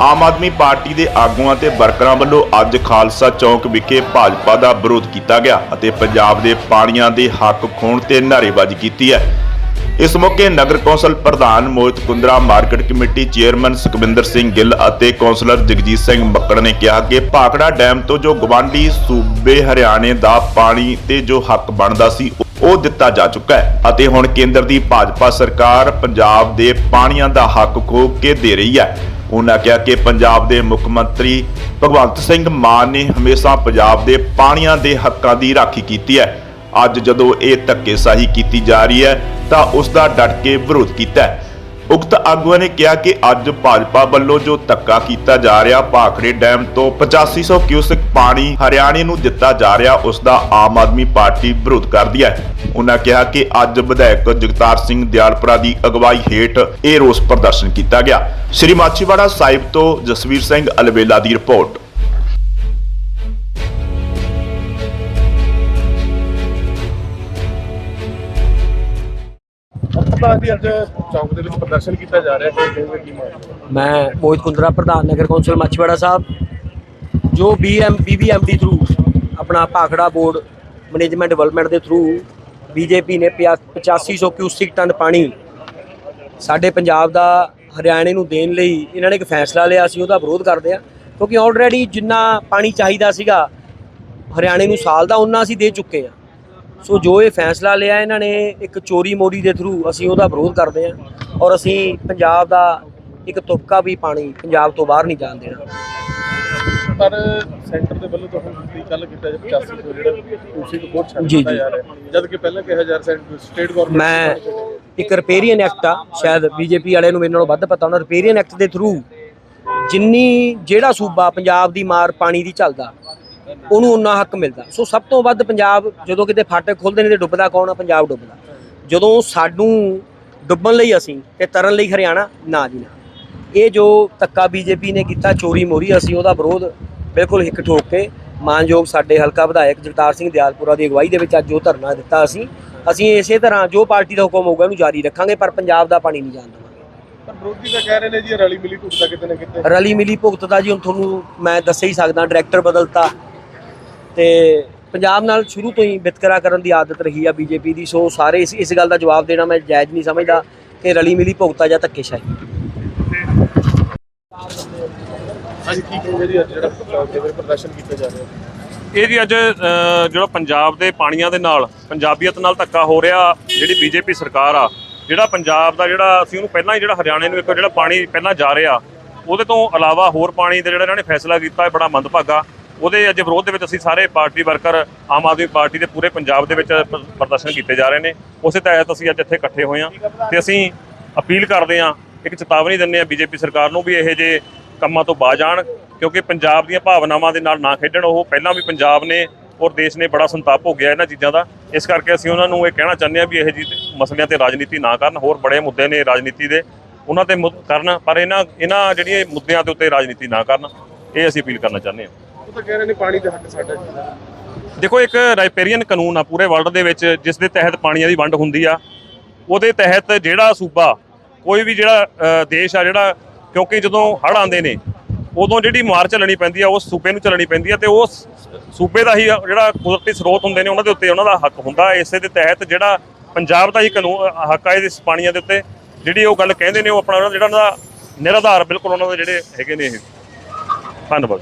ਆਮ Aadmi party ਦੇ ਆਗੂਆਂ ਤੇ ਵਰਕਰਾਂ ਵੱਲੋਂ ਅੱਜ ਖਾਲਸਾ ਚੌਂਕ ਵਿਖੇ ਭਾਜਪਾ ਦਾ ਵਿਰੋਧ ਕੀਤਾ ਗਿਆ ਅਤੇ ਪੰਜਾਬ ਦੇ ਪਾਣੀਆਂ ਦੇ ਹੱਕ ਖੋਣ ਤੇ ਨਾਅਰੇਬਾਜ਼ੀ ਕੀਤੀ ਹੈ। ਇਸ ਮੌਕੇ ਨਗਰ ਕੌਂਸਲ ਪ੍ਰਧਾਨ Mohit Kundra, market committee chairman Sukhwinder Singh Gill ਅਤੇ ਕੌਂਸਲਰ ਜਗਜੀਤ ਸਿੰਘ ਮੱਕੜ ਨੇ ਕਿਹਾ ਕਿ ਭਾਖੜਾ ਡੈਮ ਤੋਂ ਜੋ ਗਵਾਂਢੀ ਸੂਬੇ ਹਰਿਆਣੇ ਦਾ ਪਾਣੀ ਤੇ ਜੋ ਹੱਕ ਬਣਦਾ ਸੀ, ਉਹ ਦਿੱਤਾ ਜਾ ਚੁੱਕਾ ਹੈ ਅਤੇ ਹੁਣ ਕੇਂਦਰ ਦੀ ਭਾਜਪਾ ਸਰਕਾਰ ਪੰਜਾਬ ਦੇ ਪਾਣੀਆਂ ਦਾ ਹੱਕ ਖੋਹ ਕੇ ਦੇ ਰਹੀ ਹੈ। ਉਹਨਾਂ ਕਿਹਾ ਕਿ ਪੰਜਾਬ ਦੇ ਮੁੱਖ ਮੰਤਰੀ ਭਗਵੰਤ ਸਿੰਘ ਮਾਨ ਨੇ ਹਮੇਸ਼ਾ ਪੰਜਾਬ ਦੇ ਪਾਣੀਆਂ ਦੇ ਹੱਕਾਂ ਦੀ ਰਾਖੀ ਕੀਤੀ ਹੈ। ਅੱਜ ਜਦੋਂ ਇਹ ਧੱਕੇਸ਼ਾਹੀ ਕੀਤੀ ਜਾ ਰਹੀ ਹੈ ਤਾਂ ਉਸ ਦਾ ਡਟ ਕੇ ਵਿਰੋਧ ਕੀਤਾ ਹੈ। ਉਕਤ ਆਗੂਆਂ ਨੇ ਕਿਹਾ ਕਿ ਅੱਜ ਭਾਜਪਾ ਵੱਲੋਂ ਜੋ ਧੱਕਾ ਕੀਤਾ ਜਾ ਰਿਹਾ, ਭਾਖੜੇ ਡੈਮ ਤੋਂ 8500 ਕਿਊਸਕ ਪਾਣੀ ਹਰਿਆਣੇ ਨੂੰ ਦਿੱਤਾ ਜਾ ਰਿਹਾ, ਉਸ ਦਾ ਆਮ ਆਦਮੀ ਪਾਰਟੀ ਵਿਰੋਧ ਕਰਦੀ ਹੈ। ਉਹਨਾਂ ਕਿਹਾ ਕਿ ਅੱਜ ਵਿਧਾਇਕ ਜਗਤਾਰ ਸਿੰਘ ਦਿਆਲਪੁਰਾ ਦੀ ਅਗਵਾਈ ਹੇਠ ਇਹ ਰੋਸ ਪ੍ਰਦਰਸ਼ਨ ਕੀਤਾ ਗਿਆ। ਸ਼੍ਰੀ ਮਾਛੀਵਾੜਾ ਸਾਹਿਬ ਤੋਂ ਜਸਵੀਰ ਸਿੰਘ ਅਲਵੇਲਾ ਦੀ ਰਿਪੋਰਟ। ਪਤਾ ਦੀ ਅੱਜ ਚੌਂਕ ਦੇ ਵਿੱਚ ਪ੍ਰਦਰਸ਼ਨ ਕੀਤਾ ਜਾ ਰਿਹਾ ਹੈ ਕਿਵੇਂ ਕੀ ਮਾਮਲਾ ਮੈਂ ਮੋਹਿਤ ਕੁੰਦਰਾ ਪ੍ਰਧਾਨ ਨਗਰ ਕੌਂਸਲ ਮੱਛਵਾੜਾ ਸਾਹਿਬ, ਜੋ ਬੀਐਮ ਬੀਬੀਐਮ ਦੀ ਥਰੂ ਆਪਣਾ ਭਾਖੜਾ ਬੋਰਡ ਮੈਨੇਜਮੈਂਟ ਡਿਵੈਲਪਮੈਂਟ ਦੇ ਥਰੂ ਬੀਜੇਪੀ ਨੇ ਪਿਆ- 8500 ਕਿਊਸਿਕ ਟਨ ਪਾਣੀ ਸਾਡੇ ਪੰਜਾਬ ਦਾ ਹਰਿਆਣੇ ਨੂੰ ਦੇਣ ਲਈ ਇਹਨਾਂ ਨੇ ਇੱਕ ਫੈਸਲਾ ਲਿਆ ਸੀ ਉਹਦਾ ਵਿਰੋਧ ਕਰਦੇ ਆ ਕਿਉਂਕਿ ਆਲਰੇਡੀ ਜਿੰਨਾ ਪਾਣੀ ਚਾਹੀਦਾ ਸੀਗਾ, ਹਰਿਆਣੇ ਨੂੰ ਸਾਲ ਦਾ ਉਹਨਾਂ ਅਸੀਂ ਦੇ ਚੁੱਕੇ ਆ ਸੋ ਜੋ ਇਹ ਫੈਸਲਾ ਲਿਆ ਇਹਨਾਂ ਨੇ ਇੱਕ ਚੋਰੀ ਮੋਰੀ ਦੇ ਥਰੂ ਅਸੀਂ ਉਹਦਾ ਵਿਰੋਧ ਕਰਦੇ ਆ ਔਰ ਅਸੀਂ ਪੰਜਾਬ ਦਾ ਇੱਕ ਤੁਪਕਾ ਵੀ ਪਾਣੀ ਪੰਜਾਬ ਤੋਂ ਬਾਹਰ ਨਹੀਂ ਜਾਣ ਦੇਣਾ ਪਰ ਸੈਂਟਰ ਦੇ ਵੱਲੋਂ ਤਾਂ ਹੁਣ ਤੁਸੀਂ ਕੱਲ ਕੀਤਾ ਜੀ 85 ਤੋਂ ਜਿਹੜਾ ਤੁਸੀਂ ਤੋਂ ਬਹੁਤ ਛੱਡ ਜੀ, ਦਿੱਤਾ ਜੀ। ਰਿਹਾ। ਜਦ ਕਿ ਪਹਿਲਾਂ ਕਿਹਾ ਜਾ ਰਿਹਾ ਸਟੇਟ ਗਵਰਨਮੈਂਟ ਮੈਂ ਇੱਕ ਰਿਪੇਰੀਅਨ ਐਕਟ ਆ ਸ਼ਾਇਦ ਬੀਜੇਪੀ ਵਾਲਿਆਂ ਨੂੰ ਮੇਰੇ ਨਾਲੋਂ ਵੱਧ ਪਤਾ ਉਹਨਾਂ ਰਿਪੇਰੀਅਨ ਐਕਟ ਦੇ ਥਰੂ ਜਿੰਨੀ ਜਿਹੜਾ ਸੂਬਾ ਪੰਜਾਬ ਦੀ ਮਾਰ ਪਾਣੀ ਦੀ ਝੱਲਦਾ ਉਹਨੂੰ ਉਨਾ ਹੱਕ ਮਿਲਦਾ। ਸੋ ਸਭ ਤੋਂ ਵੱਧ ਪੰਜਾਬ ਜਦੋਂ ਕਿਤੇ ਫਾਟਕ ਖੁੱਲਦੇ ਨੇ ਤੇ ਡੁੱਬਦਾ ਕੌਣ ਆ? ਪੰਜਾਬ ਡੁੱਬਦਾ। ਜਦੋਂ ਸਾਨੂੰ ਡੁੱਬਣ ਲਈ ਅਸੀਂ ਤੇ ਤਰਨ ਲਈ ਹਰਿਆਣਾ ਨਾ ਜੀ ਨਾ। ਇਹ ਜੋ ਧੱਕਾ ਬੀਜੇਪੀ ਨੇ ਕੀਤਾ ਚੋਰੀ ਮੋਰੀ ਅਸੀਂ ਉਹਦਾ ਵਿਰੋਧ ਬਿਲਕੁਲ ਹਿੱਕ ਠੋਕ ਕੇ ਮਾਨਯੋਗ ਸਾਡੇ ਹਲਕਾ ਵਿਧਾਇਕ ਜਗਤਾਰ ਸਿੰਘ ਦਿਆਲਪੁਰਾ ਦੀ ਅਗਵਾਈ ਦੇ ਵਿੱਚ ਅੱਜ ਜੋ ਧਰਨਾ ਦਿੱਤਾ ਅਸੀਂ। ਅਸੀਂ ਇਸੇ ਤਰ੍ਹਾਂ ਜੋ ਪਾਰਟੀ ਦਾ ਹੁਕਮ ਹੋਊਗਾ ਉਹਨੂੰ ਜਾਰੀ ਰੱਖਾਂਗੇ ਪਰ ਪੰਜਾਬ ਦਾ ਪਾਣੀ ਨਹੀਂ ਜਾਣ ਦੇਵਾਂਗੇ। ਪਰ ਵਿਰੋਧੀ ਤਾਂ ਕਹਿ ਰਹੇ ਨੇ ਜੀ ਰਲੀ ਮਿਲੀ ਟੁੱਟਦਾ ਕਿਤੇ ਨਾ ਕਿਤੇ। ਰਲੀ ਮਿਲੀ ਭੁਗਤ ਦਾ ਜੀ ਹੁਣ ਤੁਹਾਨੂੰ ਮੈਂ ਦੱਸ ਹੀ ਸਕਦਾ ਡਾਇਰੈਕਟਰ ਬਦਲਤਾ। ਤੇ ਪੰਜਾਬ ਨਾਲ ਸ਼ੁਰੂ ਤੋਂ ਹੀ ਵਿਤਕਰਾ ਕਰਨ ਦੀ ਆਦਤ ਰਹੀ ਆ ਬੀਜੇਪੀ ਦੀ ਸੋ ਸਾਰੇ ਇਸ ਇਸ ਗੱਲ ਦਾ ਜਵਾਬ ਦੇਣਾ ਮੈਂ ਜਾਇਜ਼ ਨਹੀਂ ਸਮਝਦਾ ਕਿ ਰਲੀ ਮਿਲੀ ਭੁਗਤਾ ਜਾਂ ਧੱਕੇਸ਼ਾਹੀ। ਅੱਜ ਕੀ ਕਹੋਗੇ ਜੀ ਅੱਜ ਜਿਹੜਾ ਪ੍ਰਦਰਸ਼ਨ ਕੀਤਾ ਜਾ ਰਿਹਾ ਇਹ ਜੀ ਅੱਜ ਜਿਹੜਾ ਪੰਜਾਬ ਦੇ ਪਾਣੀਆਂ ਦੇ ਨਾਲ ਪੰਜਾਬੀਅਤ ਨਾਲ ਧੱਕਾ ਹੋ ਰਿਹਾ ਜਿਹੜੀ ਬੀਜੇਪੀ ਸਰਕਾਰ ਆ ਜਿਹੜਾ ਪੰਜਾਬ ਦਾ ਜਿਹੜਾ ਅਸੀਂ ਉਹਨੂੰ ਪਹਿਲਾਂ ਹੀ ਜਿਹੜਾ ਹਰਿਆਣੇ ਨੂੰ ਇੱਕ ਜਿਹੜਾ ਪਾਣੀ ਪਹਿਲਾਂ ਜਾ ਰਿਹਾ ਉਹਦੇ ਤੋਂ ਇਲਾਵਾ ਹੋਰ ਪਾਣੀ ਦਾ ਜਿਹੜਾ ਇਹਨਾਂ ਨੇ ਫੈਸਲਾ ਕੀਤਾ ਬੜਾ ਮੰਦਭਾਗਾ। ਉਹਦੇ ਅੱਜ ਵਿਰੋਧ ਦੇ ਵਿੱਚ ਅਸੀਂ ਸਾਰੇ party worker, Aam Aadmi party ਦੇ ਪੂਰੇ ਪੰਜਾਬ ਦੇ ਵਿੱਚ ਪ੍ਰਦਰਸ਼ਨ ਕੀਤੇ ਜਾ ਰਹੇ ਨੇ। ਉਸੇ ਤਹਿਤ ਅਸੀਂ ਅੱਜ ਇੱਥੇ ਇਕੱਠੇ ਹੋਏ ਹਾਂ ਤੇ ਅਸੀਂ ਅਪੀਲ ਕਰਦੇ ਹਾਂ, ਇੱਕ ਚੇਤਾਵਨੀ ਦਿੰਦੇ ਹਾਂ ਬੀਜੇਪੀ ਸਰਕਾਰ ਨੂੰ ਵੀ ਇਹੋ ਜਿਹੇ ਕੰਮਾਂ ਤੋਂ ਬਾਜ ਆਣ ਕਿਉਂਕਿ ਪੰਜਾਬ ਦੀਆਂ ਭਾਵਨਾਵਾਂ ਦੇ ਨਾਲ ਨਾ ਖੇਡਣ, ਉਹ ਪਹਿਲਾਂ ਵੀ ਪੰਜਾਬ ਨੇ ਔਰ ਦੇਸ਼ ਨੇ ਬੜਾ ਸੰਤਾਪ ਹੋ ਗਿਆ ਇਹਨਾਂ ਚੀਜ਼ਾਂ ਦਾ। ਇਸ ਕਰਕੇ ਅਸੀਂ ਉਹਨਾਂ ਨੂੰ ਇਹ ਕਹਿਣਾ ਚਾਹੁੰਦੇ ਹਾਂ ਵੀ ਇਹੋ ਜਿਹੇ ਮਸਲਿਆਂ ਤੇ ਰਾਜਨੀਤੀ ਨਾ ਕਰਨ, ਹੋਰ ਬੜੇ ਮੁੱਦੇ ਨੇ ਰਾਜਨੀਤੀ ਦੇ, ਉਹਨਾਂ ਤੇ ਮੁੱਦ ਕਰਨ, ਪਰ ਇਹਨਾਂ ਇਹਨਾਂ ਜਿਹੜੀਆਂ ਮੁੱਦਿਆਂ ਦੇ ਉੱਤੇ ਰਾਜਨੀਤੀ ਨਾ ਕਰਨ, ਇਹ ਅਸੀਂ ਅਪੀਲ ਕਰਨਾ ਚਾਹੁੰਦੇ ਹਾਂ। ਉਹ ਤਾਂ ਕਹਿ ਰਹੇ ਨੇ ਪਾਣੀ ਦੇ ਹੱਕ ਸਾਡਾ ਜੀ ਦੇਖੋ, ਇੱਕ ਰਾਈਪੇਰੀਅਨ ਕਾਨੂੰਨ ਆ ਪੂਰੇ ਵਰਲਡ ਦੇ ਵਿੱਚ, ਜਿਸ ਦੇ ਤਹਿਤ ਪਾਣੀਆਂ ਦੀ ਵੰਡ ਹੁੰਦੀ ਆ। ਉਹਦੇ ਤਹਿਤ ਜਿਹੜਾ ਸੂਬਾ, ਕੋਈ ਵੀ ਜਿਹੜਾ ਦੇਸ਼ ਆ ਜਿਹੜਾ, ਕਿਉਂਕਿ ਜਦੋਂ ਹੜ੍ਹ ਆਉਂਦੇ ਨੇ, ਉਦੋਂ ਜਿਹੜੀ ਮਾਰ ਚੱਲਣੀ ਪੈਂਦੀ ਆ ਉਸ ਸੂਬੇ ਨੂੰ ਚੱਲਣੀ ਪੈਂਦੀ ਆ ਤੇ ਉਸ ਸੂਬੇ ਦਾ ਹੀ ਜਿਹੜਾ ਕੁਦਰਤੀ ਸਰੋਤ ਹੁੰਦੇ ਨੇ, ਉਹਨਾਂ ਦੇ ਉੱਤੇ ਉਹਨਾਂ ਦਾ ਹੱਕ ਹੁੰਦਾ। ਇਸੇ ਦੇ ਤਹਿਤ ਜਿਹੜਾ ਪੰਜਾਬ ਦਾ ਹੀ ਕਾਨੂੰਨ ਹੱਕ ਆ ਇਸ ਪਾਣੀਆਂ ਦੇ ਉੱਤੇ। ਜਿਹੜੀ ਉਹ ਗੱਲ ਕਹਿੰਦੇ ਨੇ, ਉਹ ਆਪਣਾ ਜਿਹੜਾ ਉਹਨਾਂ ਦਾ ਨਿਰਾਧਾਰ ਬਿਲਕੁਲ ਉਹਨਾਂ ਦੇ ਜਿਹੜੇ ਹੈਗੇ ਨੇ ਇਹ। ਧੰਨਵਾਦ।